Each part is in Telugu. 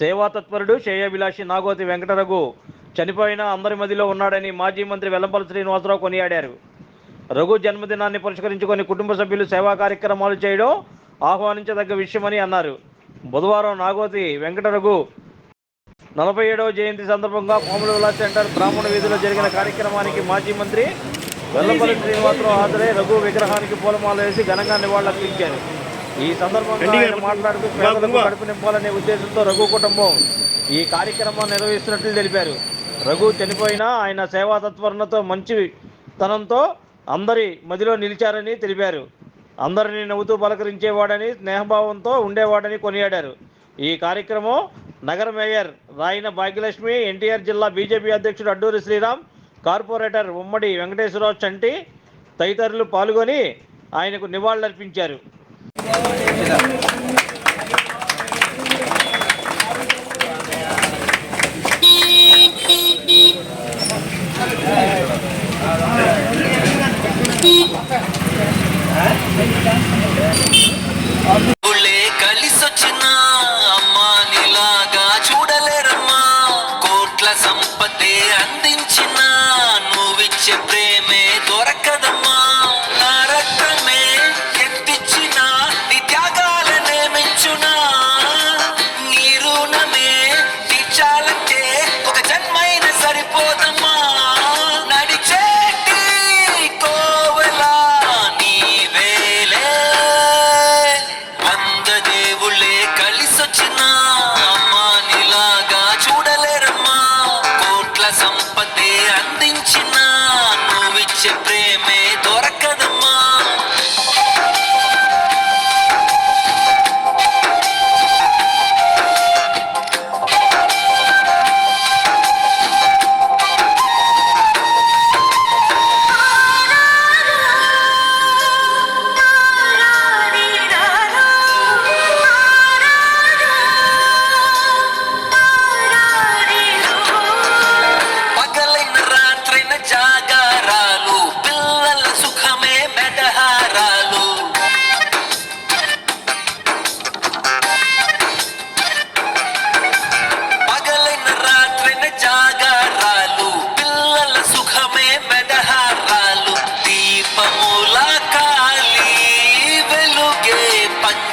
సేవాతత్పరుడు శ్రేయాభిలాషి నాగోతి వెంకటరఘు చనిపోయిన అందరి మదిలో ఉన్నాడని మాజీ మంత్రి వెల్లంపల్లి శ్రీనివాసరావు కొనియాడారు. రఘు జన్మదినాన్ని పురస్కరించుకొని కుటుంబ సభ్యులు సేవా కార్యక్రమాలు చేయడం ఆహ్వానించదగ్గ విషయమని అన్నారు. బుధవారం నాగోతి వెంకటరఘు నలభై ఏడవ జయంతి సందర్భంగా కోమల విలాస్ సెంటర్ బ్రాహ్మణ వీధిలో జరిగిన కార్యక్రమానికి మాజీ మంత్రి వెల్లంపల్లి శ్రీనివాసరావు హాజరై రఘు విగ్రహానికి పూలమాల వేసి ఘనంగా నివాళులర్పించారు. ఈ సందర్భంగా మాట్లాడుతూ పేదలకు కడుపు నింపాలనే ఉద్దేశంతో రఘు కుటుంబం ఈ కార్యక్రమాన్ని నిర్వహిస్తున్నట్లు తెలిపారు. రఘు చనిపోయినా ఆయన సేవా తత్పరతతో మంచి తనంతో అందరి మదిలో నిలిచారని తెలిపారు. అందరినీ నవ్వుతూ పలకరించేవాడని స్నేహభావంతో ఉండేవాడని కొనియాడారు. ఈ కార్యక్రమం నగర మేయర్ రాయన భాగ్యలక్ష్మి ఎన్టీఆర్ జిల్లా బీజేపీ అధ్యక్షుడు అడ్డూరి శ్రీరామ్ కార్పొరేటర్ ఉమ్మడి వెంకటేశ్వరరావు చంటి తదితరులు పాల్గొని ఆయనకు నివాళులర్పించారు. si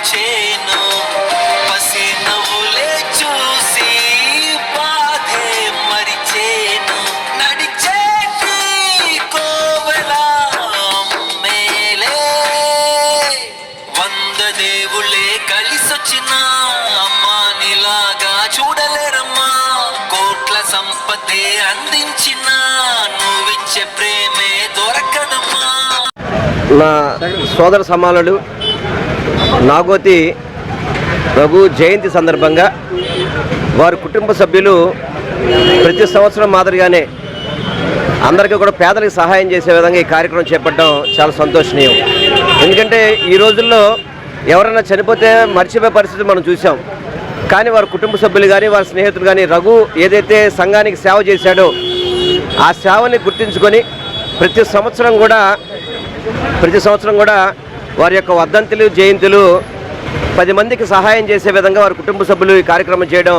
పంచేను పసి నవ్వులే చూసి బాధే మరిచేను. నడిచేటి కోవెల మేలే. వంద దేవులే కలిసొచ్చిన అమ్మా నీలాగా చూడలేరమ్మా. కోట్ల సంపదే అందించిన నువ్విచ్చే ప్రేమే దొరకదమ్మా. నా సోదర సమానుడు నాగోతి రఘు జయంతి సందర్భంగా వారి కుటుంబ సభ్యులు ప్రతి సంవత్సరం మాదిరిగానే అందరికీ కూడా పేదలకు సహాయం చేసే విధంగా ఈ కార్యక్రమం చేపట్టడం చాలా సంతోషనీయం. ఎందుకంటే ఈ రోజుల్లో ఎవరైనా చనిపోతే మర్చిపోయే పరిస్థితి మనం చూసాం కానీ వారి కుటుంబ సభ్యులు కానీ వారి స్నేహితులు కానీ రఘు ఏదైతే సంఘానికి సేవ చేశాడో ఆ సేవని గుర్తించుకొని ప్రతి సంవత్సరం కూడా ప్రతి సంవత్సరం కూడా వారి యొక్క వర్ధంతులు జయంతులు పది మందికి సహాయం చేసే విధంగా వారి కుటుంబ సభ్యులు ఈ కార్యక్రమం చేయడం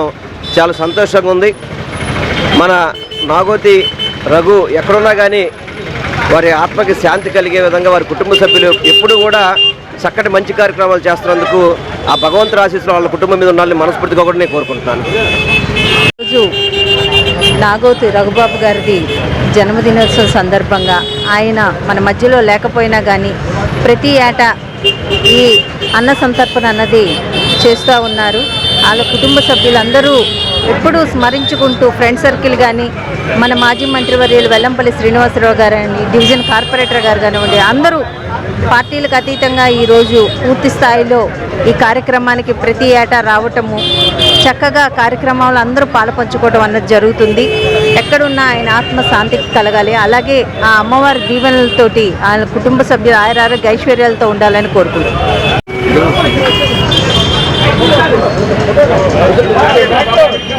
చాలా సంతోషంగా ఉంది. మన నాగోతి రఘు ఎక్కడున్నా కానీ వారి ఆత్మకి శాంతి కలిగే విధంగా వారి కుటుంబ సభ్యులు ఎప్పుడు కూడా చక్కటి మంచి కార్యక్రమాలు చేస్తున్నందుకు ఆ భగవంతుడు ఆశీస్సులు వాళ్ళ కుటుంబం మీద ఉండాలని మనస్ఫూర్తిగా కూడా నేను కోరుకుంటున్నాను. రోజు నాగోతి రఘుబాబు గారిది జన్మదినోత్సవం సందర్భంగా ఆయన మన మధ్యలో లేకపోయినా కానీ ప్రతి ఏటా ఈ అన్న సంతర్పణ అన్నది చేస్తూ ఉన్నారు. వాళ్ళ కుటుంబ సభ్యులందరూ ఎప్పుడూ స్మరించుకుంటూ ఫ్రెండ్ సర్కిల్ కానీ మన మాజీ మంత్రివర్యులు వెల్లంపల్లి శ్రీనివాసరావు గారని డివిజన్ కార్పొరేటర్ గారు కానివ్వండి అందరూ పార్టీలకు అతీతంగా ఈరోజు పూర్తి స్థాయిలో ఈ కార్యక్రమానికి ప్రతి ఏటా రావటము చక్కగా కార్యక్రమాలు అందరూ పాలుపంచుకోవడం అన్నది జరుగుతుంది. ఎక్కడున్నా ఆయన ఆత్మ శాంతికి కలగాలి. అలాగే ఆ అమ్మవారి దీవెనలతోటి ఆయన కుటుంబ సభ్యులు ఆయురారోగ్య ఐశ్వర్యాలతో ఉండాలని కోరుకుంటున్నాను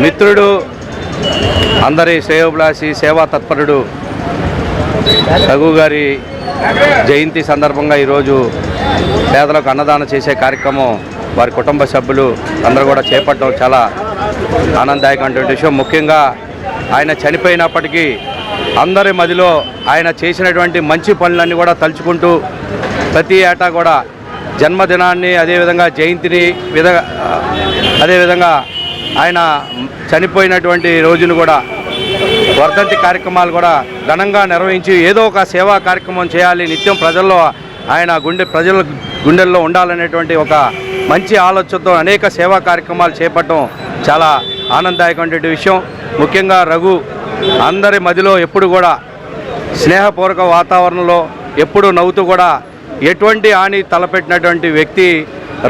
మిత్రుడు అందరి శ్రేయోభిలాషి సేవా తత్పరుడు రఘు గారి జయంతి సందర్భంగా ఈరోజు పేదలకు అన్నదానం చేసే కార్యక్రమం వారి కుటుంబ సభ్యులు అందరూ కూడా చేపట్టడం చాలా ఆనందదాయకమైనటువంటి విషయం. ముఖ్యంగా ఆయన చనిపోయినప్పటికీ అందరి మదిలో ఆయన చేసినటువంటి మంచి పనులన్నీ కూడా తలుచుకుంటూ ప్రతి ఏటా కూడా జన్మదినాన్ని అదేవిధంగా జయంతిని విధ అదేవిధంగా ఆయన చనిపోయినటువంటి రోజును కూడా వర్ధంతి కార్యక్రమాలు కూడా ఘనంగా నిర్వహించి ఏదో ఒక సేవా కార్యక్రమం చేయాలి. నిత్యం ప్రజల్లో ఆయన గుండె ప్రజల గుండెల్లో ఉండాలనేటువంటి ఒక మంచి ఆలోచనతో అనేక సేవా కార్యక్రమాలు చేపట్టడం చాలా ఆనందదాయకమైనటువంటి విషయం. ముఖ్యంగా రఘు అందరి మదిలో ఎప్పుడు కూడా స్నేహపూర్వక వాతావరణంలో ఎప్పుడు నవ్వుతూ కూడా ఎటువంటి హాని తలపెట్టినటువంటి వ్యక్తి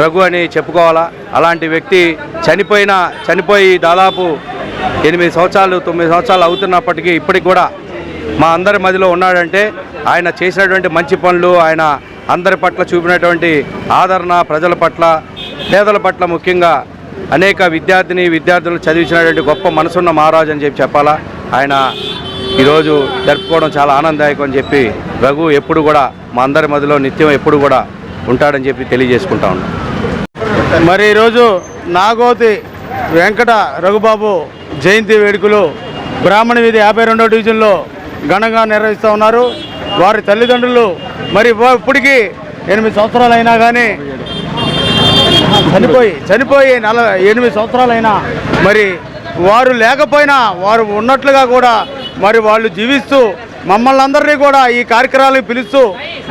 రఘు అని చెప్పుకోవాలా? అలాంటి వ్యక్తి చనిపోయిన చనిపోయి దాదాపు ఎనిమిది సంవత్సరాలు తొమ్మిది సంవత్సరాలు అవుతున్నప్పటికీ ఇప్పటికి కూడా మా అందరి మదిలో ఉన్నాడంటే ఆయన చేసినటువంటి మంచి పనులు ఆయన అందరి పట్ల చూపినటువంటి ఆదరణ ప్రజల పట్ల పేదల పట్ల ముఖ్యంగా అనేక విద్యార్థిని విద్యార్థులు చదివించినటువంటి గొప్ప మనసున్న మహారాజు అని చెప్పి చెప్పాలా? ఆయన ఈరోజు జరుపుకోవడం చాలా ఆనందదాయకం అని చెప్పి రఘు ఎప్పుడు కూడా మా అందరి మధ్యలో నిత్యం ఎప్పుడు కూడా ఉంటాడని చెప్పి తెలియజేసుకుంటా ఉన్నాం. మరి ఈరోజు నాగోతి వెంకట రఘుబాబు జయంతి వేడుకలు బ్రాహ్మణ వీధి యాభై రెండో డివిజన్లో ఘనంగా నిర్వహిస్తూ ఉన్నారు. వారి తల్లిదండ్రులు మరి ఇప్పటికీ ఎనిమిది సంవత్సరాలు అయినా కానీ చనిపోయి చనిపోయి నల ఎనిమిది సంవత్సరాలైనా మరి వారు లేకపోయినా వారు ఉన్నట్లుగా కూడా మరి వాళ్ళు జీవిస్తూ మమ్మల్ని అందరినీ కూడా ఈ కార్యక్రమాలకు పిలుస్తూ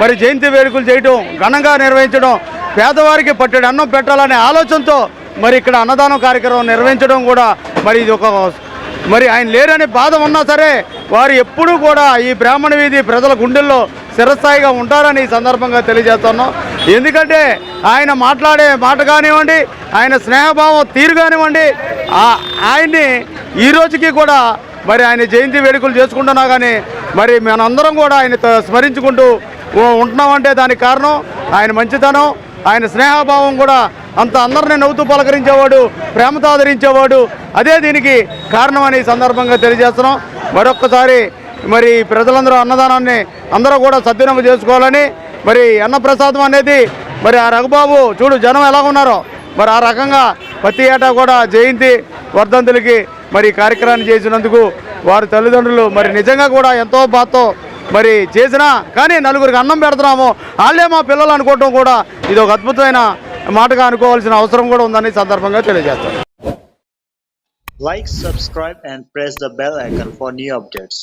మరి జయంతి వేడుకలు చేయడం ఘనంగా నిర్వహించడం పేదవారికి పట్టడి అన్నం పెట్టాలనే ఆలోచనతో మరి ఇక్కడ అన్నదానం కార్యక్రమం నిర్వహించడం కూడా మరి ఇది ఒక మరి ఆయన లేరని బాధ ఉన్నా సరే వారు ఎప్పుడూ కూడా ఈ బ్రాహ్మణ వీధి ప్రజల గుండెల్లో చిరస్థాయిగా ఉంటారని ఈ సందర్భంగా తెలియజేస్తున్నాం. ఎందుకంటే ఆయన మాట్లాడే మాట కానివ్వండి ఆయన స్నేహభావం తీరు కానివ్వండి ఆయన్ని ఈ రోజుకి కూడా మరి ఆయన జయంతి వేడుకలు చేసుకుంటున్నా కానీ మరి మనందరం కూడా ఆయన త- స్మరించుకుంటూ ఉంటున్నామంటే దానికి కారణం ఆయన మంచితనం ఆయన స్నేహభావం కూడా అంత అందరిని నవ్వుతూ పలకరించేవాడు ప్రేమతో ఆదరించేవాడు. అదే దీనికి కారణమని అనే సందర్భంగా తెలియజేస్తున్నాం. మరొక్కసారి మరి ప్రజలందరూ అన్నదానాన్ని అందరూ కూడా సద్వినియోగం చేసుకోవాలని మరి అన్నప్రసాదం అనేది మరి ఆ రఘుబాబు చూడు జనం ఎలా ఉన్నారో మరి ఆ రకంగా ప్రతి ఏటా కూడా జయంతి వర్ధంతులకి మరి కార్యక్రమాన్ని చేసినందుకు వారి తల్లిదండ్రులు మరి నిజంగా కూడా ఎంతో బాధతో మరి చేసినా కానీ నలుగురికి అన్నం పెడుతున్నాము. వాళ్ళే మా పిల్లలు అనుకోవటం కూడా ఇది ఒక అద్భుతమైన మాటగా అనుకోవాల్సిన అవసరం కూడా ఉందని సందర్భంగా తెలియజేస్తాను. Like subscribe and press the bell icon for new updates